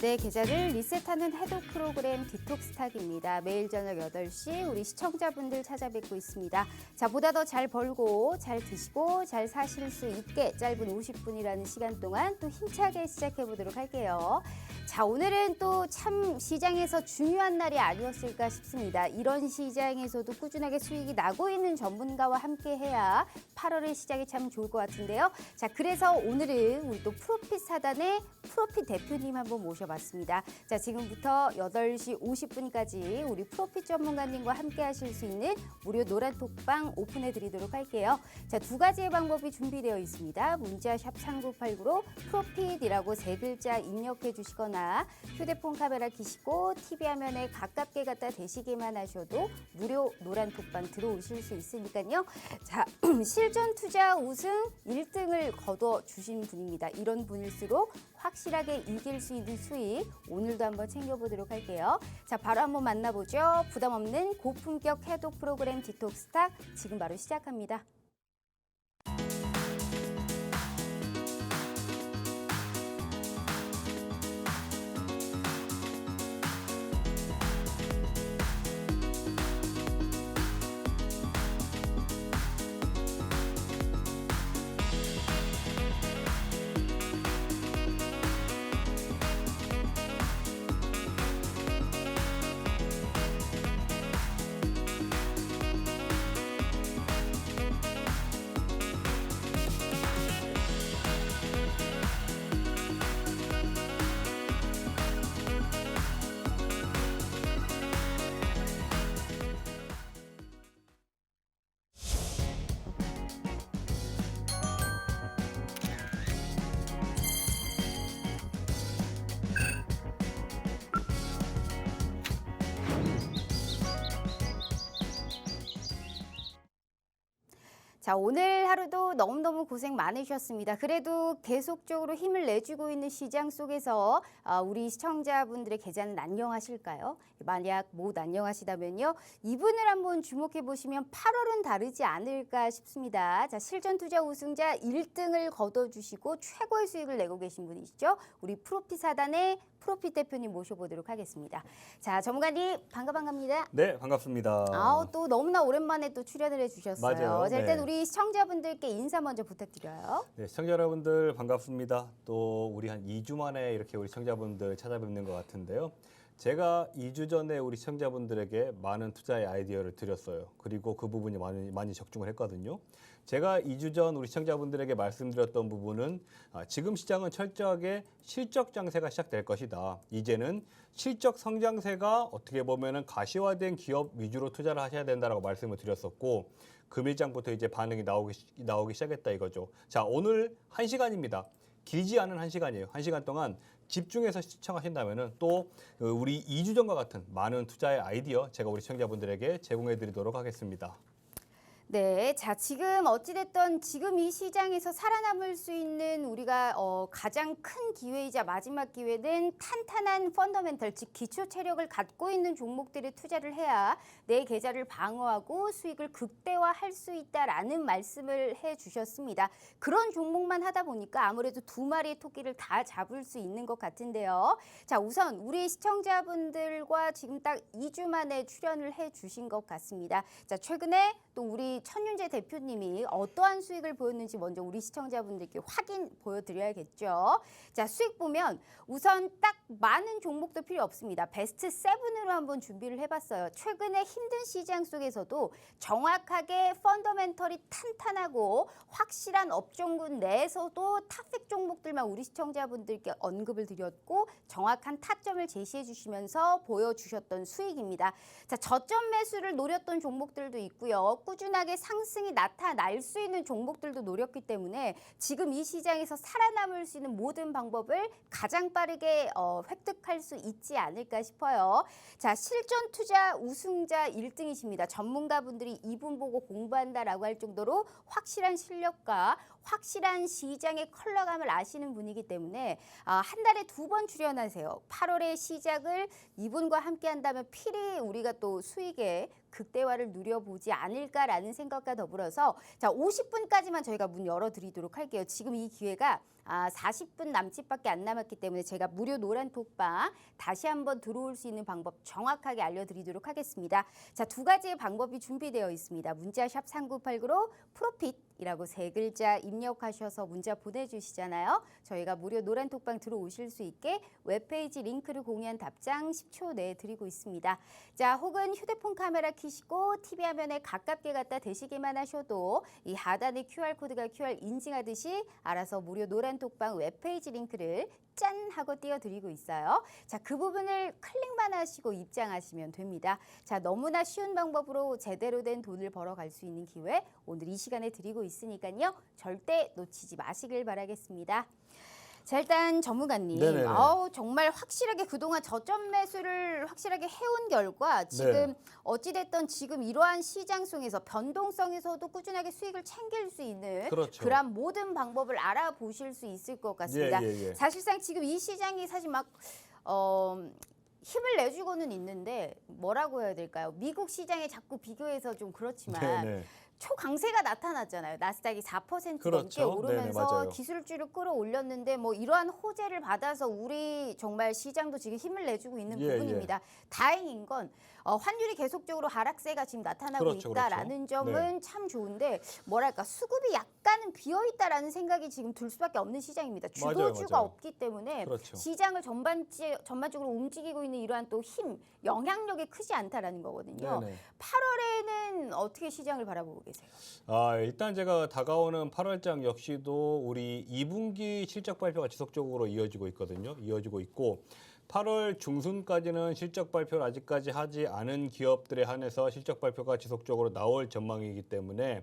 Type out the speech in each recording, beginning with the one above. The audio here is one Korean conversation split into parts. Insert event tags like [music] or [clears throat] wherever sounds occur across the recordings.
네, 계좌를 리셋하는 해독 프로그램 디톡스탁입니다. 매일 저녁 8시 우리 시청자분들 찾아뵙고 있습니다. 자, 보다 더 잘 벌고 잘 드시고 잘 사실 수 있게 짧은 50분이라는 시간 동안 또 힘차게 시작해 보도록 할게요. 자, 오늘은 또 참 시장에서 중요한 날이 아니었을까 싶습니다. 이런 시장에서도 꾸준하게 수익이 나고 있는 전문가와 함께 해야 8월의 시작이 참 좋을 것 같은데요. 자, 그래서 오늘은 우리 또 프로핏 사단의 프로핏 대표님 한번 모셔 봤습니다. 자, 지금부터 8시 50분까지 우리 프로핏 전문가님과 함께 하실 수 있는 무료 노란 톡방 오픈해 드리도록 할게요. 자, 두 가지의 방법이 준비되어 있습니다. 문자 샵 3989로 프로핏이라고 세 글자 입력해 주시거나 휴대폰 카메라 키시고 TV 화면에 가깝게 갖다 대시기만 하셔도 무료 노란 톡방 들어오실 수 있으니까요. 자, [clears throat] 실전 투자 우승 1등을 거둬 주신 분입니다. 이런 분일수록 확실하게 이길 수 있는 수익 오늘도 한번 챙겨보도록 할게요. 자, 바로 한번 만나보죠. 부담 없는 고품격 해독 프로그램 디톡스탁 지금 바로 시작합니다. 자, 오늘 하루도 너무너무 고생 많으셨습니다. 그래도 계속적으로 힘을 내주고 있는 시장 속에서 아, 우리 시청자분들의 계좌는 안녕하실까요? 만약 못 안녕하시다면요. 이분을 한번 주목해 보시면 8월은 다르지 않을까 싶습니다. 자, 실전 투자 우승자 1등을 거둬주시고 최고의 수익을 내고 계신 분이시죠. 우리 프로핏 사단의 프로핏 대표님 모셔보도록 하겠습니다. 자, 전문가님 반가 반갑니다. 네, 반갑습니다. 아우 또 너무나 오랜만에 또 출연을 해주셨어요. 맞아요. 자, 일단 네. 우리 시청자분들께 인사 먼저 부탁드려요. 네, 시청자 여러분들 반갑습니다. 또 우리 한 2주 만에 이렇게 우리 시청자분들 찾아뵙는 것 같은데요. 제가 2주 전에 우리 시청자분들에게 많은 투자의 아이디어를 드렸어요. 그리고 그 부분이 많이, 많이 적중을 했거든요. 제가 2주 전 우리 시청자분들에게 말씀드렸던 부분은 아, 지금 시장은 철저하게 실적 장세가 시작될 것이다. 이제는 실적 성장세가 어떻게 보면은 가시화된 기업 위주로 투자를 하셔야 된다라고 말씀을 드렸었고 금일장부터 이제 반응이 나오기 시- 나오기 시작했다 이거죠. 자 오늘 한 시간입니다. 길지 않은 한 시간이에요. 한 시간 동안 집중해서 시청하신다면은 또 어, 우리 2주 전과 같은 많은 투자의 아이디어 제가 우리 시청자분들에게 제공해 드리도록 하겠습니다. 네, 자 지금 어찌됐든 지금 이 시장에서 살아남을 수 있는 우리가 어, 가장 큰 기회이자 마지막 기회는 탄탄한 펀더멘털 즉 기초 체력을 갖고 있는 종목들에 투자를 해야 내 계좌를 방어하고 수익을 극대화할 수 있다라는 말씀을 해주셨습니다. 그런 종목만 하다 보니까 아무래도 두 마리의 토끼를 다 잡을 수 있는 것 같은데요. 자 우선 우리 시청자분들과 지금 딱 2주 만에 출연을 해주신 것 같습니다. 자 최근에 또 우리 천윤재 대표님이 어떠한 수익을 보였는지 먼저 우리 시청자분들께 확인 보여드려야겠죠. 자 수익 보면 우선 딱 많은 종목도 필요 없습니다. 베스트 세븐으로 한번 준비를 해봤어요. 최근에 힘든 시장 속에서도 정확하게 펀더멘털이 탄탄하고 확실한 업종군 내에서도 탑색 종목들만 우리 시청자분들께 언급을 드렸고 정확한 타점을 제시해 주시면서 보여주셨던 수익입니다. 자, 저점 매수를 노렸던 종목들도 있고요. 꾸준하게 상승이 나타날 수 있는 종목들도 노렸기 때문에 지금 이 시장에서 살아남을 수 있는 모든 방법을 가장 빠르게 어, 획득할 수 있지 않을까 싶어요. 자, 실전 투자 우승자 1등이십니다. 전문가분들이 이분 보고 공부한다라고 할 정도로 확실한 실력과 확실한 시장의 컬러감을 아시는 분이기 때문에 아, 한 달에 두 번 출연하세요. 8월의 시작을 이분과 함께 한다면 필히 우리가 또 수익의 극대화를 누려보지 않을까라는 생각과 더불어서 자 50분까지만 저희가 문 열어드리도록 할게요. 지금 이 기회가 아, 40분 남짓밖에 안 남았기 때문에 제가 무료 노란 톡방 다시 한번 들어올 수 있는 방법 정확하게 알려드리도록 하겠습니다. 자 두 가지의 방법이 준비되어 있습니다. 문자샵 3989로 프로핏 이라고 세 글자 입력하셔서 문자 보내주시잖아요. 저희가 무료 노란 톡방 들어오실 수 있게 웹페이지 링크를 공유한 답장 10초 내에 드리고 있습니다. 자 혹은 휴대폰 카메라 켜시고 TV 화면에 가깝게 갖다 대시기만 하셔도 이 하단의 QR 코드가 QR 인증하듯이 알아서 무료 노란 톡방 웹페이지 링크를 짠 하고 띄워드리고 있어요. 자, 그 부분을 클릭만 하시고 입장하시면 됩니다. 자, 너무나 쉬운 방법으로 제대로 된 돈을 벌어갈 수 있는 기회 오늘 이 시간에 드리고 있으니까요. 절대 놓치지 마시길 바라겠습니다. 자, 일단 전문가님, 네네네. 아우 정말 확실하게 그동안 저점 매수를 확실하게 해온 결과 지금 네. 어찌됐든 지금 이러한 시장성에서 변동성에서도 꾸준하게 수익을 챙길 수 있는 그렇죠. 그런 모든 방법을 알아보실 수 있을 것 같습니다. 예, 예, 예. 사실상 지금 이 시장이 사실 막 어, 힘을 내주고는 있는데 뭐라고 해야 될까요? 미국 시장에 자꾸 비교해서 좀 그렇지만 네네. 초강세가 나타났잖아요. 나스닥이 4% 넘게 그렇죠. 네네, 오르면서 맞아요. 기술주를 끌어올렸는데 뭐 이러한 호재를 받아서 우리 정말 시장도 지금 힘을 내주고 있는 예, 부분입니다. 다행인 건 어, 환율이 계속적으로 하락세가 지금 나타나고 그렇죠, 있다라는 그렇죠. 점은 참 좋은데 뭐랄까 수급이 약간은 비어 있다라는 생각이 지금 들 수밖에 없는 시장입니다. 주도주가 맞아요. 없기 때문에 그렇죠. 시장을 전반지, 전반적으로 움직이고 있는 이러한 또 힘, 영향력이 크지 않다라는 거거든요. 네네. 8월에는 어떻게 시장을 바라보고 계세요? 아, 일단 제가 다가오는 8월장 역시도 우리 2분기 실적 발표가 지속적으로 이어지고 있거든요. 이어지고 있고 8월 중순까지는 실적 발표를 아직까지 하지 않은 기업들에 한해서 실적 발표가 지속적으로 나올 전망이기 때문에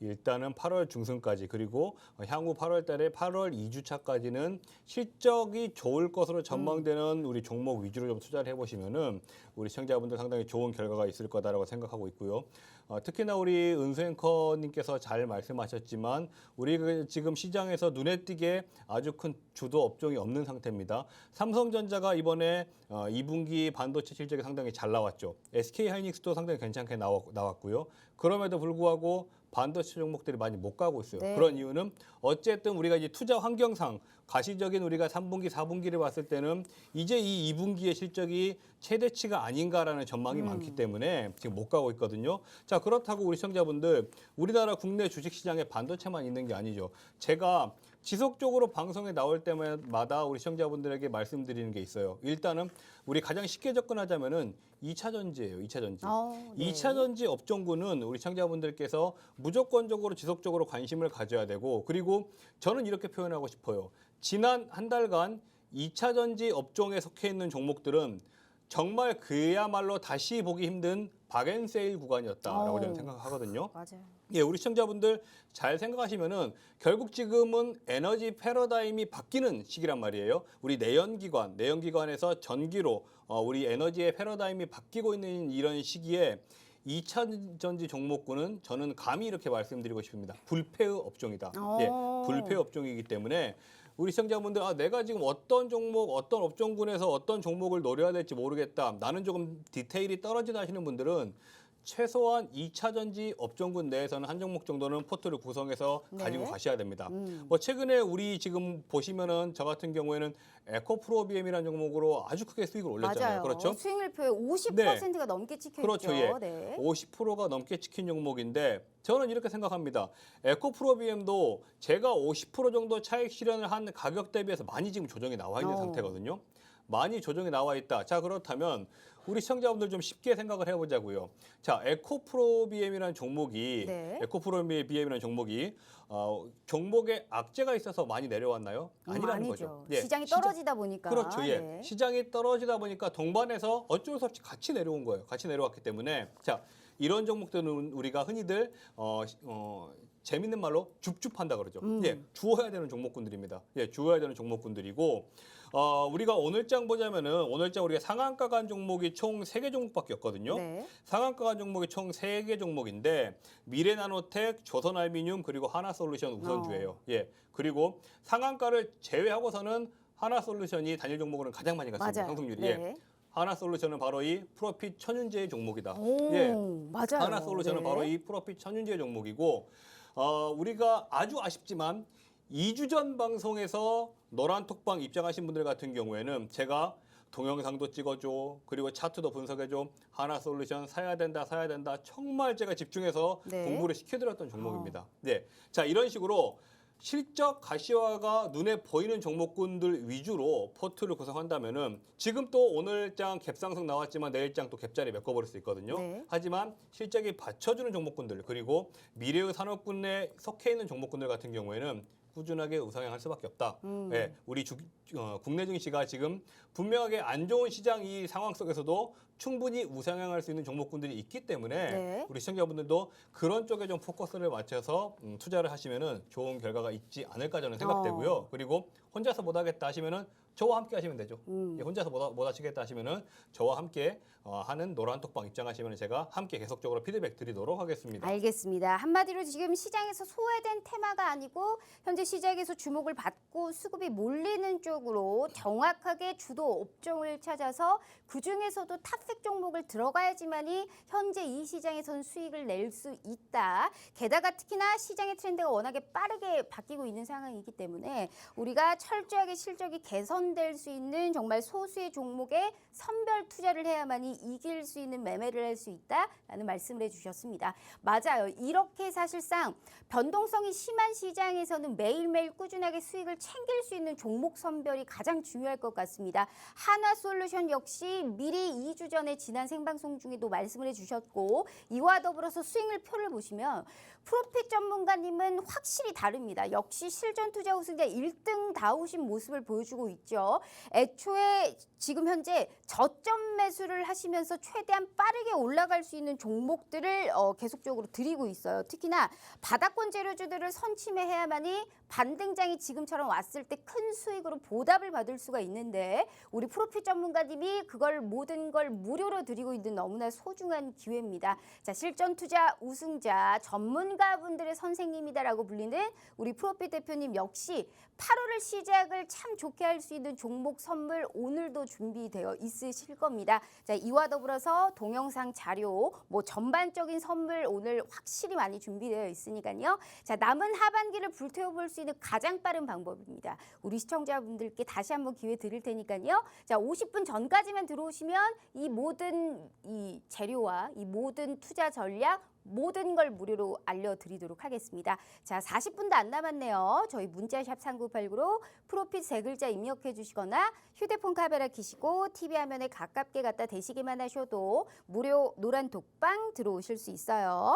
일단은 8월 중순까지 그리고 향후 8월 달에 8월 2주차까지는 실적이 좋을 것으로 전망되는 우리 종목 위주로 좀 투자를 해보시면은 우리 시청자분들 상당히 좋은 결과가 있을 거다라고 생각하고 있고요. 어, 특히나 우리 은수 앵커님께서 잘 말씀하셨지만 우리 그 지금 시장에서 눈에 띄게 아주 큰 주도 업종이 없는 상태입니다. 삼성전자가 이번에 어, 2분기 반도체 실적이 상당히 잘 나왔죠. SK 하이닉스도 상당히 괜찮게 나왔, 나왔고요. 그럼에도 불구하고 반도체 종목들이 많이 못 가고 있어요. 네. 그런 이유는 어쨌든 우리가 이제 투자 환경상 가시적인 우리가 3분기, 4분기를 봤을 때는 이제 이 2분기의 실적이 최대치가 아닌가라는 전망이 음. 많기 때문에 지금 못 가고 있거든요. 자, 그렇다고 우리 시청자분들 우리나라 국내 주식 시장에 반도체만 있는 게 아니죠. 제가 지속적으로 방송에 나올 때마다 우리 시청자분들에게 말씀드리는 게 있어요. 일단은 우리 가장 쉽게 접근하자면은 2차 전지예요. 2차 전지. 어, 네. 2차 전지 업종군은 우리 시청자분들께서 무조건적으로 지속적으로 관심을 가져야 되고 그리고 저는 이렇게 표현하고 싶어요. 지난 한 달간 2차 전지 업종에 속해 있는 종목들은 정말 그야말로 다시 보기 힘든 박앤세일 구간이었다라고 어. 저는 생각하거든요. 맞아요. 예, 우리 시청자분들 잘 생각하시면은 결국 지금은 에너지 패러다임이 바뀌는 시기란 말이에요. 우리 내연기관, 내연기관에서 전기로 어, 우리 에너지의 패러다임이 바뀌고 있는 이런 시기에 2차 전지 종목군은 저는 감히 이렇게 말씀드리고 싶습니다. 불패의 업종이다. 예, 오. 불패 업종이기 때문에 우리 시청자분들 아 내가 지금 어떤 종목 어떤 업종군에서 어떤 종목을 노려야 될지 모르겠다. 나는 조금 디테일이 떨어지다 하시는 분들은 최소한 2차 전지 업종군 내에서는 한 종목 정도는 포트를 구성해서 네. 가지고 가셔야 됩니다. 음. 뭐 최근에 우리 지금 보시면은 저 같은 경우에는 에코프로비엠이라는 종목으로 아주 크게 수익을 올렸잖아요. 맞아요. 그렇죠? 수익률표에 50%가 넘게 찍혀 그렇죠, 있죠. 예. 네. 50%가 넘게 찍힌 종목인데 저는 이렇게 생각합니다. 에코프로비엠도 제가 50% 정도 차익 실현을 한 가격 대비해서 많이 지금 조정이 나와 있는 어. 상태거든요. 많이 조정이 나와 있다. 자 그렇다면 우리 시청자분들 좀 쉽게 생각을 해보자고요. 자 에코프로비엠이라는 종목이 네. 에코프로비엠이라는 종목이 어, 종목에 악재가 있어서 많이 내려왔나요? 음, 아니라는 아니죠. 거죠. 예, 시장이 시장- 떨어지다 보니까. 그렇죠. 예. 네. 시장이 떨어지다 보니까 동반해서 어쩔 수 없이 같이 내려온 거예요. 같이 내려왔기 때문에 자 이런 종목들은 우리가 흔히들 어, 시- 어, 재밌는 말로 줍줍한다 그러죠. 음. 예, 주어야 되는 종목군들입니다. 예, 주어야 되는 종목군들이고 어, 우리가 오늘장 보자면은 오늘장 우리가 상한가 간 종목이 총 세 개 종목밖에 없거든요. 네. 상한가 간 종목이 총 세 개 종목인데 미래나노텍, 조선알미늄 그리고 하나솔루션 우선주예요. 예. 그리고 상한가를 제외하고서는 하나솔루션이 단일 종목으로는 가장 많이 갔습니다. 상승률이. 네. 예. 하나솔루션은 바로 이 프로핏 천윤제의 종목이다. 오, 예. 맞아요. 하나솔루션은 네. 바로 이 프로핏 천윤제 종목이고 어, 우리가 아주 아쉽지만 2주 전 방송에서 노란 톡방 입장하신 분들 같은 경우에는 제가 동영상도 찍어줘 그리고 차트도 분석해줘 하나 솔루션 사야 된다 사야 된다 정말 제가 집중해서 네. 공부를 시켜드렸던 종목입니다. 네, 자 이런 식으로 실적 가시화가 눈에 보이는 종목군들 위주로 포트를 구성한다면은 지금 또 오늘장 갭상승 나왔지만 내일장 또 갭자리 메꿔버릴 수 있거든요. 네. 하지만 실적이 받쳐주는 종목군들 그리고 미래의 산업군에 속해 있는 종목군들 같은 경우에는 꾸준하게 우상향할 수밖에 없다. 음. 예, 우리 주, 어, 국내 증시가 지금 분명하게 안 좋은 시장 이 상황 속에서도 충분히 우상향할 수 있는 종목군들이 있기 때문에 네. 우리 시청자분들도 그런 쪽에 좀 포커스를 맞춰서 음, 투자를 하시면은 좋은 결과가 있지 않을까 저는 생각되고요. 어. 그리고 혼자서 못 하겠다 하시면은 저와 함께 하시면 되죠. 음. 예, 혼자서 못, 못 하시겠다 하시면은 저와 함께 어, 하는 노란 톡방 입장하시면 제가 함께 계속적으로 피드백 드리도록 하겠습니다. 알겠습니다. 한마디로 지금 시장에서 소외된 테마가 아니고 현재 시장에서 주목을 받고 수급이 몰리는 쪽으로 정확하게 주도 업종을 찾아서 그 중에서도 탑색 종목을 들어가야지만이 현재 이 시장에선 수익을 낼 수 있다. 게다가 특히나 시장의 트렌드가 워낙에 빠르게 바뀌고 있는 상황이기 때문에 우리가 철저하게 실적이 개선될 수 있는 정말 소수의 종목에 선별 투자를 해야만이 이길 수 있는 매매를 할 수 있다라는 말씀을 해주셨습니다. 맞아요. 이렇게 사실상 변동성이 심한 시장에서는 매일매일 꾸준하게 수익을 챙길 수 있는 종목 선별이 가장 중요할 것 같습니다. 하나솔루션 역시 미리 2주 전에 지난 생방송 중에도 말씀을 해주셨고 이와 더불어서 수익률 표를 보시면 프로핏 전문가님은 확실히 다릅니다. 역시 실전 투자 우승자 1등 다우신 모습을 보여주고 있죠. 애초에 지금 현재 저점 매수를 하시면서 최대한 빠르게 올라갈 수 있는 종목들을 어, 계속적으로 드리고 있어요. 특히나 바닥권 재료주들을 선침해야만이 반등장이 지금처럼 왔을 때 큰 수익으로 보답을 받을 수가 있는데 우리 프로핏 전문가님이 그걸 모든 걸 무료로 드리고 있는 너무나 소중한 기회입니다. 자, 실전 투자 우승자 전문가분들의 선생님이다라고 불리는 우리 프로핏 대표님 역시 8월을 시작을 참 좋게 할 수 있는 종목 선물 오늘도 준비되어 있으실 겁니다. 자, 이와 더불어서 동영상 자료, 뭐 전반적인 선물 오늘 확실히 많이 준비되어 있으니까요. 자, 남은 하반기를 불태워 볼수 있는 가장 빠른 방법입니다. 우리 시청자분들께 다시 한번 기회 드릴 테니까요. 자, 50분 전까지만 들어오시면 이 모든 이 재료와 이 모든 투자 전략 모든 걸 무료로 알려드리도록 하겠습니다. 자, 40분도 안 남았네요. 저희 문자샵 3989로 프로핏 세 글자 입력해 주시거나 휴대폰 카메라 키시고 TV 화면에 가깝게 갖다 대시기만 하셔도 무료 노란 독방 들어오실 수 있어요.